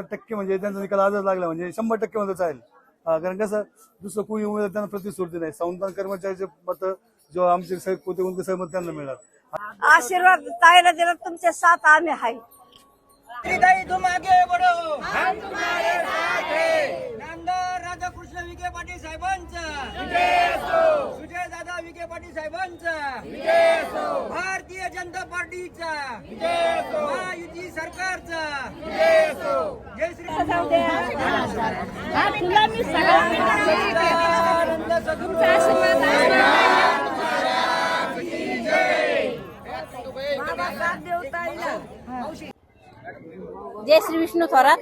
पंच्याहत्तर टक्के म्हणजे त्यांचा निकाल आजच लागला म्हणजे शंभर टक्के मध्ये चालेल कारण कसं दुसरं कोणी उमेदवार त्यांना प्रतिस्फूर्ती नाही. संविधान कर्मचाऱ्याचे मत जेव्हा आमचे कोणते कोणते सहमत त्यांना मिळणार. आशीर्वाद ताईला दिला तुमच्या साथ आम्ही हाय श्रीदाई तुम आगे बढ़ो हम तुम्हारे साथ हैं नामदार राधा कृष्ण विखे पाटील साहेबांचा. विखे पाटील साहेबांचा. भारतीय जनता पार्टीचा. महायुती सरकारचा. जय श्री तुला मी आनंद सद्गुरू जय श्री विष्णू थोरात.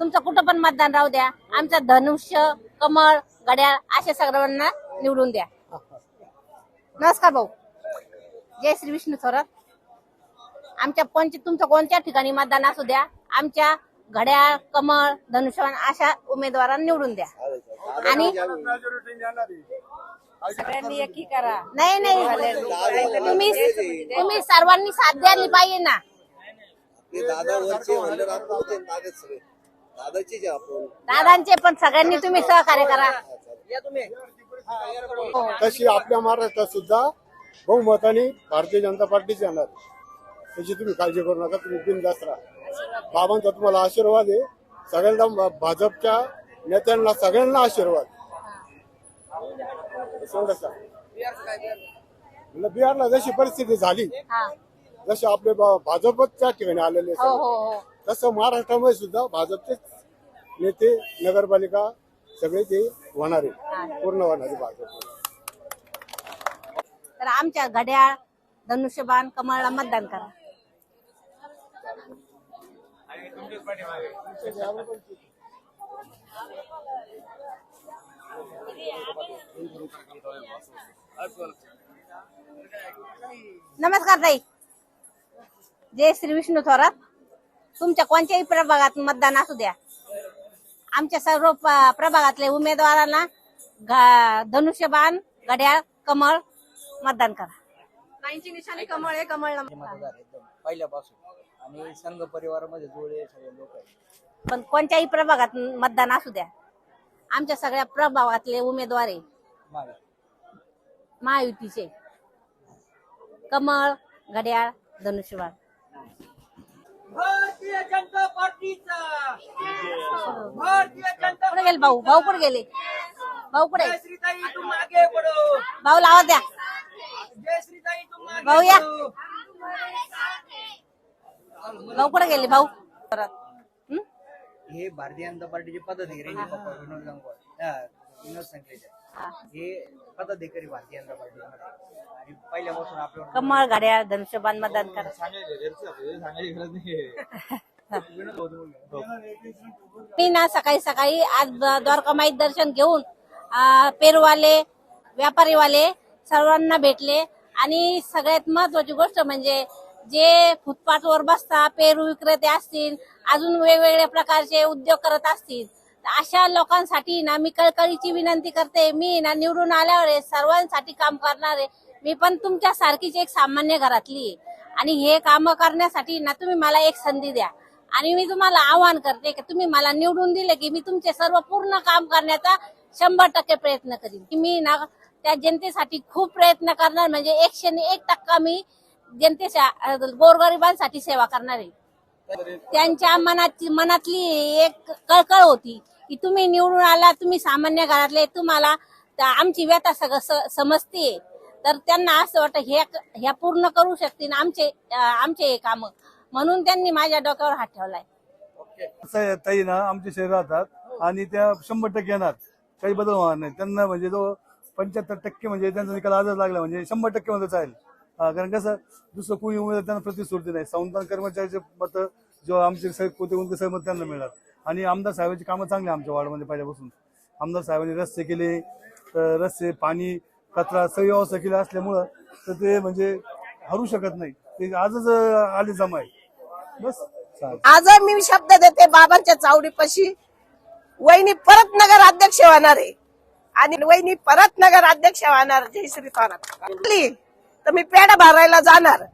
तुमचं कुठं पण मतदान राहू द्या. आमचं धनुष्य कमळ घड्याळ अशा सर्वांना निवडून द्या. नमस्कार भाऊ. जय श्री विष्णू थोरात. आमच्या पंच तुमचं कोणत्या ठिकाणी मतदान असू द्या आमच्या घड्याळ कमळ धनुष्यवान अशा उमेदवारांना निवडून द्या. आणि सगळ्यांनी एकी करा. नाही नाही. तुम्ही तुम्ही सर्वांनी साथ द्यायला पाहिजे ना. दादाच सगळे. दादाचीच आहे आपण. दादांचे पण सगळ्यांनी तुम्ही सहकार्य करा. या तुम्ही. तशी आपल्या महाराष्ट्रात सुद्धा बहुमताने भारतीय जनता पार्टीच येणार. त्याची तुम्ही काळजी करू नका तुम्ही बिनधास्त राहा. बाबांचा तुम्हाला आशीर्वाद आहे. सगळ्यांना भाजपच्या नेत्यांना सगळ्यांना आशीर्वाद. एवढं सांग म्हणलं बिहारला जशी परिस्थिती झाली हा. जसे आपले भा- भाजपच्या ठिकाणी आलेले हो हो हो. तसं महाराष्ट्रामध्ये सुद्धा भाजपचेच नेते नगरपालिका सगळे ते होणार आहे पूर्ण होणार आहे भाजप तर आमच्या घड्याळ धनुष्यबाण कमळला मतदान करा. नमस्कार ताई. जय श्री विष्णू थोरात. तुमच्या कोणत्याही प्रभागात मतदान असू द्या. आमच्या सर्व प्रभागातले उमेदवारांना धनुष्यबाण घड्याळ कमळ मतदान करा. निशाणी कमळ आहे कमळ मतदार एकदम पहिल्यापासून. आणि संघ परिवारामध्ये जुळले सगळे लोक आहेत. पण कोणत्याही प्रभागात मतदान असू द्या. आमच्या सगळ्या प्रभागातले उमेदवार आहे महायुतीचे. कमळ घड्याळ धनुष्यबाण. भारतीय जनता पार्टीचा. भारतीय जनता कुठे गेले भाऊ? भाऊ कुठे गेले? भाऊ कुठे? श्रीताई तुम आगे बढ़ो भाऊ लावा द्या. जय श्रीताई तुम आगे भाऊ या. भाऊ कुठे गेले भाऊ? परत. हं? हे भारतीय जनता पार्टीचे पदाधिकारी आहेत, पप्पा विनोद गंगवार हा, विनोद संकलेचे हे पदाधिकारी भारतीय जनता पार्टीमध्ये आणि पहिल्यापासून आपल्यावर कमळ घड्याळ धनुष्यबाण मतदान करा. मी ना सकाळी सकाळी आज ब- द्वारकामाई दर्शन घेऊन आ, पेरूवाले व्यापारीवाले सर्वांना भेटले. आणि सगळ्यात महत्वाची गोष्ट म्हणजे जे फुटपाथवर बसता पेरू विक्रेते असतील अजून वेगवेगळ्या प्रकारचे उद्योग करत असतील अशा लोकांसाठी ना मी कळकळीची विनंती करते. मी ना निवडून आल्यावर आहे सर्वांसाठी काम करणार आहे. मी पण तुमच्या सारखीच एक सामान्य घरातली आहे. आणि हे काम करण्यासाठी ना तुम्ही मला एक संधी द्या. आणि मी तुम्हाला आवाहन करते की तुम्ही मला निवडून दिले की मी तुमचे सर्व पूर्ण काम करण्याचा शंभर टक्के प्रयत्न करीन. की मी ना त्या जनतेसाठी खूप प्रयत्न करणार म्हणजे एकशे एक टक्का मी जनतेच्या गोरगरिबांसाठी सेवा करणार आहे. त्यांच्या मनात मनातली एक कळकळ होती. की तुम्ही निवडून आला तुम्ही सामान्य घरातले तुम्हाला आमची व्यथा सगळं समजते. तर त्यांना असं वाटतं हे ह्या पूर्ण करू शकतील आमचे आमचे हे काम. म्हणून त्यांनी माझ्या डोक्यावर हात ठेवलाय. असं ताई ना आमचे शरीर राहतात आणि त्या शंभर टक्के येणार. काही बदल होणार नाही. त्यांना म्हणजे जो पंच्याहत्तर टक्के म्हणजे त्यांचा निकाल आजच लागला म्हणजे शंभर टक्के मध्ये चालेल. कारण कसं दुसरं कोणी उमेदवार त्यांना प्रतिस्फूर्ती नाही. संतान कर्मचाऱ्याचे मत जेव्हा आमचे कोणते कोणते सहमत त्यांना मिळणार. आणि आमदार साहेबांची कामं चांगली आमच्या वार्डमध्ये पहिल्यापासून. आमदार साहेबांनी रस्ते केले तर रस्ते पाणी कचरा सगळी व्यवस्था केली असल्यामुळं तर ते म्हणजे हरू शकत नाही. ते आजच आले जमा आहे. बस आज मी शब्द देते बाबांच्या चावडीपाशी. वहिनी परत नगर अध्यक्ष होणार आहे. आणि वहिनी परत नगर अध्यक्ष होणार जय श्री तर मी पेढा भरायला जाणार.